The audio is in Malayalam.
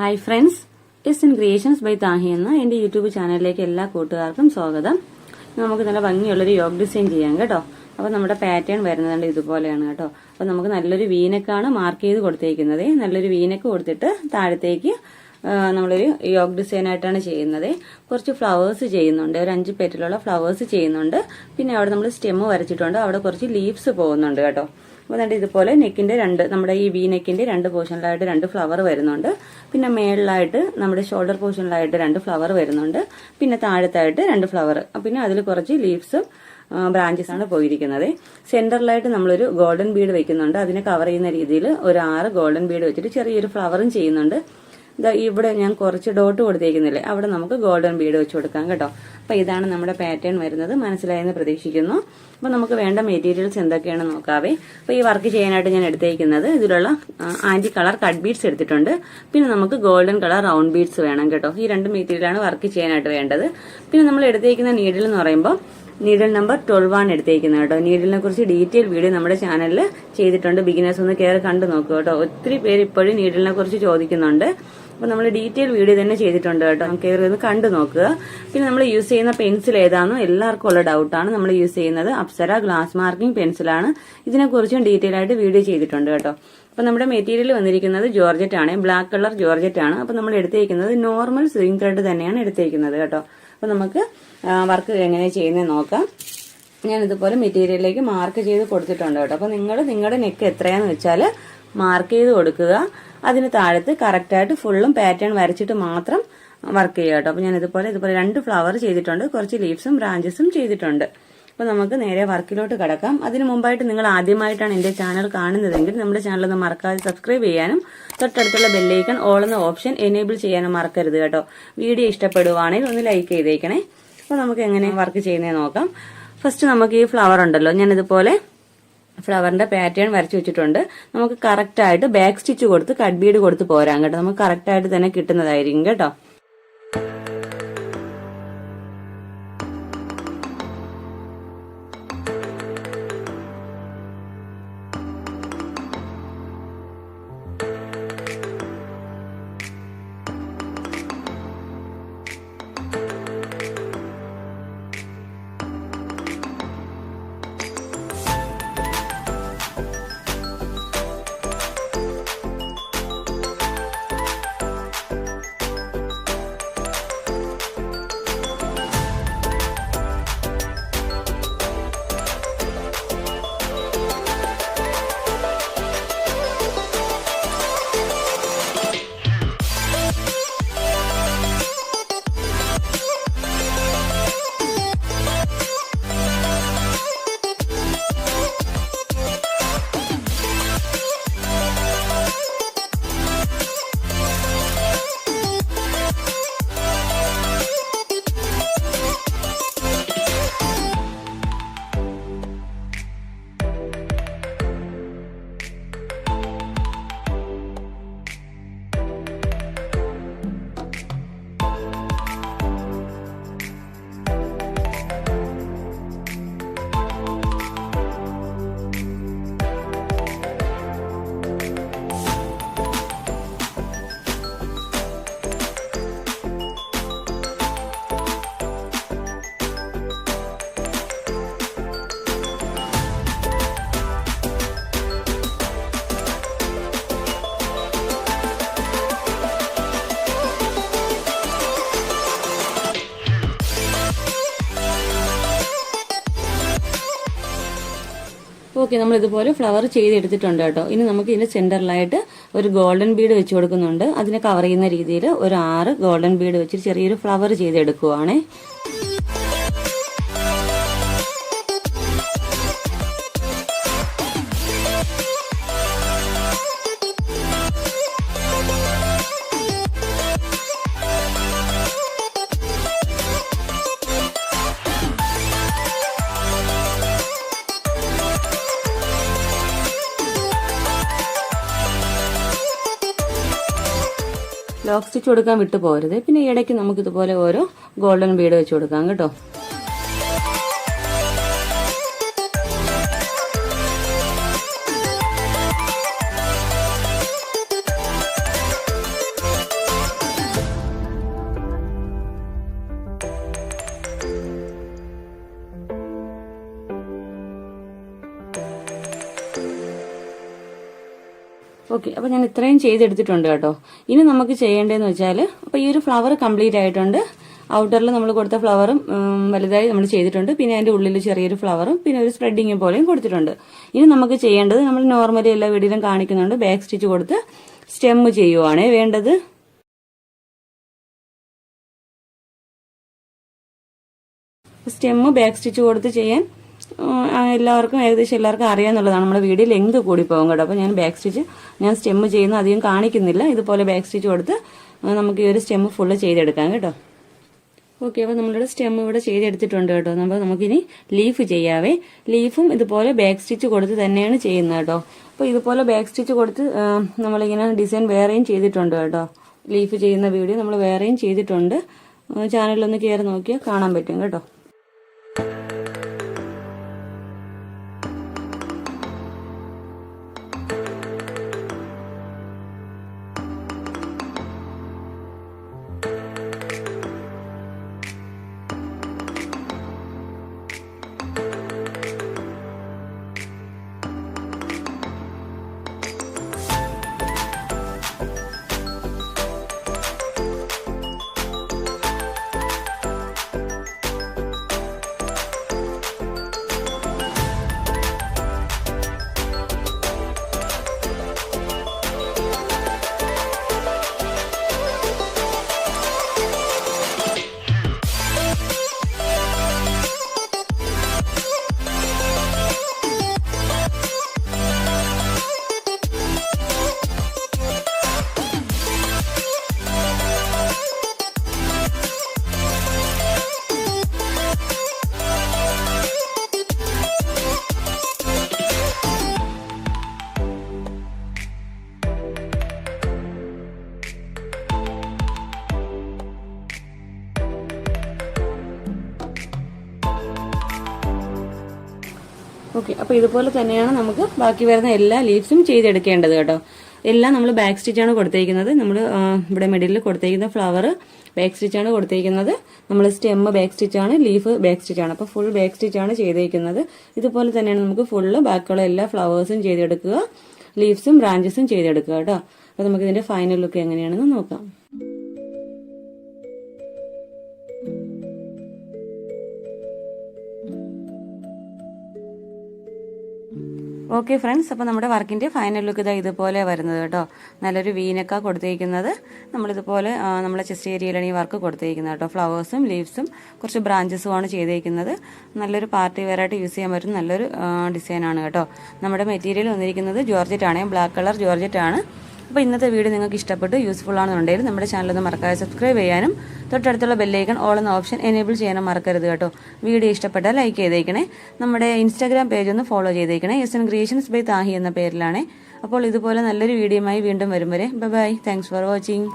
Hi friends S N creations by Thahi എന്ന എന്റെ യൂട്യൂബ് ചാനലിലേക്ക് എല്ലാ കൂട്ടുകാർക്കും സ്വാഗതം. നമുക്ക് നല്ല ഭംഗിയുള്ളൊരു യോഗ ഡിസൈൻ ചെയ്യാം കേട്ടോ. അപ്പോൾ നമ്മുടെ പാറ്റേൺ വരുന്നത് ഇതുപോലെയാണ് കേട്ടോ. അപ്പോൾ നമുക്ക് നല്ലൊരു വീനക്കാണ് മാർക്ക് ചെയ്ത് കൊടുത്തേക്കുന്നത്. നല്ലൊരു വീനക്ക് കൊടുത്തിട്ട് താഴത്തേക്ക് നമ്മളൊരു യോഗ ഡിസൈൻ ആയിട്ടാണ് ചെയ്യുന്നത്. കുറച്ച് ഫ്ലവേഴ്സ് ചെയ്യുന്നുണ്ട്. ഒരു അഞ്ച് പെറ്റിലുള്ള ഫ്ലവേഴ്സ് ചെയ്യുന്നുണ്ട്. പിന്നെ അവിടെ നമ്മൾ സ്റ്റെമ്മ് വരച്ചിട്ടുണ്ട്. അവിടെ കുറച്ച് ലീവ്സ് പോകുന്നുണ്ട് കേട്ടോ. എന്നിട്ട് ഇതുപോലെ നെക്കിന്റെ രണ്ട് നമ്മുടെ ഈ വി നെക്കിന്റെ രണ്ട് പോർഷനിലായിട്ട് രണ്ട് ഫ്ലവർ വരുന്നുണ്ട്. പിന്നെ മേളിലായിട്ട് നമ്മുടെ ഷോൾഡർ പോർഷനിലായിട്ട് രണ്ട് ഫ്ലവർ വരുന്നുണ്ട്. പിന്നെ താഴത്തായിട്ട് രണ്ട് ഫ്ലവർ പിന്നെ അതിൽ കുറച്ച് ലീവ്സും ബ്രാഞ്ചസ് ആണ് പോയിരിക്കുന്നത്. സെന്ററിലായിട്ട് നമ്മളൊരു ഗോൾഡൻ ബീഡ് വെക്കുന്നുണ്ട്. അതിനെ കവർ ചെയ്യുന്ന രീതിയിൽ ഒരു ആറ് ഗോൾഡൻ ബീഡ് വെച്ചിട്ട് ചെറിയൊരു ഫ്ലവറും ചെയ്യുന്നുണ്ട്. ഇവിടെ ഞാൻ കുറച്ച് ഡോട്ട് കൊടുത്തേക്കുന്നില്ലേ? അവിടെ നമുക്ക് ഗോൾഡൻ ബീഡ് വെച്ച് കൊടുക്കാം കേട്ടോ. അപ്പൊ ഇതാണ് നമ്മുടെ പാറ്റേൺ വരുന്നത്. മനസ്സിലായെന്ന് പ്രതീക്ഷിക്കുന്നു. അപ്പൊ നമുക്ക് വേണ്ട മെറ്റീരിയൽസ് എന്തൊക്കെയാണ് നോക്കാവേ? അപ്പൊ ഈ വർക്ക് ചെയ്യാനായിട്ട് ഞാൻ എടുത്തേക്കുന്നത് ഇതിലുള്ള ആന്റി കളർ കട്ട് ബീഡ്സ് എടുത്തിട്ടുണ്ട്. പിന്നെ നമുക്ക് ഗോൾഡൻ കളർ റൗണ്ട് ബീഡ്സ് വേണം കേട്ടോ. ഈ രണ്ട് മെറ്റീരിയലാണ് വർക്ക് ചെയ്യാനായിട്ട് വേണ്ടത്. പിന്നെ നമ്മൾ എടുത്തേക്കുന്ന നീഡിൽ എന്ന് പറയുമ്പോൾ നീഡിൽ നമ്പർ ട്വൽവ് ആണ് എടുത്തേക്കുന്നത് കേട്ടോ. നീഡിലിനെ കുറിച്ച് ഡീറ്റെയിൽ വീഡിയോ നമ്മുടെ ചാനലിൽ ചെയ്തിട്ടുണ്ട്. ബിഗിനേഴ്സ് ഒന്ന് കയറി കണ്ടു നോക്കുക കേട്ടോ. ഒത്തിരി പേര് ഇപ്പോഴും നീഡിലിനെ കുറിച്ച് ചോദിക്കുന്നുണ്ട്. അപ്പൊ നമ്മൾ ഡീറ്റെയിൽ വീഡിയോ തന്നെ ചെയ്തിട്ടുണ്ട് കേട്ടോ. കയറി ഒന്ന് കണ്ടു നോക്കുക. പിന്നെ നമ്മൾ യൂസ് ചെയ്യുന്ന പെൻസിൽ ഏതാണെന്നും എല്ലാവർക്കും ഉള്ള ഡൗട്ടാണ് നമ്മൾ യൂസ് ചെയ്യുന്നത് അപ്സര ഗ്ലാസ് മാർക്കിംഗ് പെൻസിലാണ് ഇതിനെക്കുറിച്ചും ഡീറ്റെയിൽ ആയിട്ട് വീഡിയോ ചെയ്തിട്ടുണ്ട് കേട്ടോ. അപ്പൊ നമ്മുടെ മെറ്റീരിയൽ വന്നിരിക്കുന്നത് ജോർജറ്റ് ആണ് ബ്ലാക്ക് കളർ ജോർജറ്റ് ആണ് അപ്പൊ നമ്മൾ എടുത്തേക്കുന്നത് നോർമൽ സ്വിംഗ് ത്രെഡ് തന്നെയാണ് എടുത്തേക്കുന്നത് കേട്ടോ. അപ്പൊ നമുക്ക് വർക്ക് എങ്ങനെ ചെയ്യുന്നത് നോക്കാം. ഞാൻ ഇതുപോലെ മെറ്റീരിയലിലേക്ക് മാർക്ക് ചെയ്ത് കൊടുത്തിട്ടുണ്ട് കേട്ടോ. അപ്പോൾ നിങ്ങൾ നിങ്ങളുടെ നെക്ക് എത്രയാന്ന് വെച്ചാൽ മാർക്ക് ചെയ്ത് കൊടുക്കുക. അതിന് താഴത്ത് കറക്റ്റായിട്ട് ഫുള്ളും പാറ്റേൺ വരച്ചിട്ട് മാത്രം വർക്ക് ചെയ്യുക കേട്ടോ. അപ്പോൾ ഞാൻ ഇതുപോലെ ഇതുപോലെ രണ്ട് ഫ്ലവർ ചെയ്തിട്ടുണ്ട്. കുറച്ച് ലീവ്സും ബ്രാഞ്ചസും ചെയ്തിട്ടുണ്ട്. അപ്പൊ നമുക്ക് നേരെ വർക്കിലോട്ട് കിടക്കാം. അതിന് മുമ്പായിട്ട് നിങ്ങൾ ആദ്യമായിട്ടാണ് എന്റെ ചാനൽ കാണുന്നതെങ്കിൽ നമ്മുടെ ചാനൽ ഒന്ന് മറക്കാതെ സബ്സ്ക്രൈബ് ചെയ്യാനും തൊട്ടടുത്തുള്ള ബെല്ലൈക്കൺ ഓൾ എന്ന ഓപ്ഷൻ എനേബിൾ ചെയ്യാനും മറക്കരുത് കേട്ടോ. വീഡിയോ ഇഷ്ടപ്പെടുവാണെങ്കിൽ ഒന്ന് ലൈക്ക് ചെയ്തേക്കണേ. അപ്പോൾ നമുക്ക് എങ്ങനെ വർക്ക് ചെയ്യുന്നത് നോക്കാം. ഫസ്റ്റ് നമുക്ക് ഈ ഫ്ലവർ ഉണ്ടല്ലോ. ഞാനിതുപോലെ ഫ്ലവറിന്റെ പാറ്റേൺ വരച്ചു വെച്ചിട്ടുണ്ട്. നമുക്ക് കറക്റ്റ് ആയിട്ട് ബാക്ക് സ്റ്റിച്ച് കൊടുത്ത് കട്ട് ബീഡ് കൊടുത്ത് പോരാം കേട്ടോ. നമുക്ക് കറക്റ്റ് ആയിട്ട് തന്നെ കിട്ടുന്നതായിരിക്കും കേട്ടോ. ഓക്കെ നമ്മൾ ഇതുപോലെ ഫ്ലവർ ചെയ്തെടുത്തിട്ടുണ്ട് കേട്ടോ. ഇനി നമുക്ക് ഇതിന്റെ സെന്ററിലായിട്ട് ഒരു ഗോൾഡൻ ബീഡ് വെച്ച് കൊടുക്കുന്നുണ്ട്. അതിനെ കവർ ചെയ്യുന്ന രീതിയിൽ ഒരു ആറ് ഗോൾഡൻ ബീഡ് വെച്ചിട്ട് ചെറിയൊരു ഫ്ലവർ ചെയ്തെടുക്കുവാണേ. ലോക്ക് സ്റ്റിച്ച് കൊടുക്കാൻ വിട്ടു പോരുത് പിന്നെ ഇടയ്ക്ക് നമുക്ക് ഇതുപോലെ ഓരോ ഗോൾഡൻ ബീഡ് വെച്ച് കൊടുക്കാം കേട്ടോ. ഓക്കെ അപ്പോൾ ഞാൻ ഇത്രയും ചെയ്തെടുത്തിട്ടുണ്ട് കേട്ടോ. ഇനി നമുക്ക് ചെയ്യേണ്ടതെന്ന് വെച്ചാൽ അപ്പോൾ ഈ ഒരു ഫ്ലവർ കംപ്ലീറ്റ് ആയിട്ടുണ്ട്. ഔട്ടറിൽ നമ്മൾ കൊടുത്ത ഫ്ലവറും വലുതായി നമ്മൾ ചെയ്തിട്ടുണ്ട്. പിന്നെ അതിന്റെ ഉള്ളിൽ ചെറിയൊരു ഫ്ലവറും പിന്നെ ഒരു സ്പ്രെഡിങ് പോലെയും കൊടുത്തിട്ടുണ്ട്. ഇനി നമുക്ക് ചെയ്യേണ്ടത് നമ്മൾ നോർമലി എല്ലാ വീടിലും കാണിക്കുന്നുണ്ട്. ബാക്ക് സ്റ്റിച്ച് കൊടുത്ത് സ്റ്റെം ചെയ്യുവാണേ വേണ്ടത്. സ്റ്റെമ്മ് ബാക്ക് സ്റ്റിച്ച് കൊടുത്ത് ചെയ്യാൻ എല്ലാവർക്കും ഏകദേശം എല്ലാവർക്കും അറിയാന്നുള്ളതാണ്. നമ്മുടെ വീഡിയോ ലെങ്ത് കൂടി പോകും കേട്ടോ. അപ്പോൾ ഞാൻ ബാക്ക് സ്റ്റിച്ച് ഞാൻ സ്റ്റെമ്മ് ചെയ്യുന്ന. അധികം കാണിക്കുന്നില്ല. ഇതുപോലെ ബാക്ക് സ്റ്റിച്ച് കൊടുത്ത് നമുക്ക് ഈ ഒരു സ്റ്റെമ്മ് ഫുള്ള് ചെയ്തെടുക്കാം കേട്ടോ. ഓക്കെ അപ്പോൾ നമ്മളുടെ സ്റ്റെം ഇവിടെ ചെയ്തെടുത്തിട്ടുണ്ട് കേട്ടോ. അപ്പോൾ നമുക്കിനി ലീഫ് ചെയ്യാവേ. ലീഫും ഇതുപോലെ ബാക്ക് സ്റ്റിച്ച് കൊടുത്ത് തന്നെയാണ് ചെയ്യുന്നത് കേട്ടോ. അപ്പോൾ ഇതുപോലെ ബാക്ക് സ്റ്റിച്ച് കൊടുത്ത് നമ്മളിങ്ങനെ ഡിസൈൻ വേറെയും ചെയ്തിട്ടുണ്ട് കേട്ടോ. ലീഫ് ചെയ്യുന്ന വീഡിയോ നമ്മൾ വേറെയും ചെയ്തിട്ടുണ്ട്. ചാനലിലൊന്ന് കയറി നോക്കിയാൽ കാണാൻ പറ്റും കേട്ടോ. ഓക്കെ അപ്പോൾ ഇതുപോലെ തന്നെയാണ് നമുക്ക് ബാക്കി വരുന്ന എല്ലാ ലീവ്സും ചെയ്തെടുക്കേണ്ടത് കേട്ടോ. എല്ലാം നമ്മൾ ബാക്ക് സ്റ്റിച്ചാണ് കൊടുത്തേക്കുന്നത്. നമ്മൾ ഇവിടെ മിഡിലിൽ കൊടുത്തേക്കുന്ന ഫ്ലവർ ബാക്ക് സ്റ്റിച്ചാണ് കൊടുത്തേക്കുന്നത്. നമ്മൾ സ്റ്റെമ്മ് ബാക്ക് സ്റ്റിച്ചാണ് ലീഫ് ബാക്ക് സ്റ്റിച്ചാണ് അപ്പോൾ ഫുൾ ബാക്ക് സ്റ്റിച്ചാണ് ചെയ്തേക്കുന്നത്. ഇതുപോലെ തന്നെയാണ് നമുക്ക് ഫുള്ള് ബാക്കിയുള്ള എല്ലാ ഫ്ലവേഴ്സും ചെയ്തെടുക്കുക. ലീവ്സും ബ്രാഞ്ചസും ചെയ്തെടുക്കുക കേട്ടോ. അപ്പോൾ നമുക്കിതിന്റെ ഫൈനൽ ലുക്ക് എങ്ങനെയാണെന്ന് നോക്കാം. ഓക്കെ ഫ്രണ്ട്സ് അപ്പോൾ നമ്മുടെ വർക്കിന്റെ ഫൈനൽ ലുക്ക് ഇതാ ഇതുപോലെ വരുന്നത് കേട്ടോ. നല്ലൊരു വീനൊക്കെ കൊടുത്തിരിക്കുന്നത്. നമ്മളിതുപോലെ നമ്മുടെ ചെസ്റ്റ് ഏരിയയിലാണ് ഈ വർക്ക് കൊടുത്തിരിക്കുന്നത് കേട്ടോ. ഫ്ലവേഴ്സും ലീവ്സും കുറച്ച് ബ്രാഞ്ചസുമാണ് ചെയ്തിരിക്കുന്നത് നല്ലൊരു പാർട്ടി വെയറായിട്ട് യൂസ് ചെയ്യാൻ പറ്റുന്ന നല്ലൊരു ഡിസൈനാണ് കേട്ടോ. നമ്മുടെ മെറ്റീരിയൽ വന്നിരിക്കുന്നത് ജോർജറ്റ് ആണ്. ബ്ലാക്ക് കളർ ജോർജറ്റ് ആണ്. അപ്പോൾ ഇന്നത്തെ വീഡിയോ നിങ്ങൾക്ക് ഇഷ്ടപ്പെട്ട് യൂസ്ഫുൾ ആണെന്നുണ്ടെങ്കിൽ നമ്മുടെ ചാനൽ ഒന്ന് മറക്കാതെ സബ്സ്ക്രൈബ് ചെയ്യാനും തൊട്ടടുത്തുള്ള ബെല്ലൈക്കൺ ഓൾ എന്ന ഓപ്ഷൻ എനേബിൾ ചെയ്യാനും മറക്കരുത് കേട്ടോ. വീഡിയോ ഇഷ്ടപ്പെട്ടാൽ ലൈക്ക് ചെയ്തേക്കണേ. നമ്മുടെ ഇൻസ്റ്റാഗ്രാം പേജ് ഒന്ന് ഫോളോ ചെയ്തേക്കണേ. S N creations by Thahi എന്ന പേരിലാണ്. അപ്പോൾ ഇതുപോലെ നല്ലൊരു വീഡിയോയുമായി വീണ്ടും വരും വരെ. Bye bye thanks for watching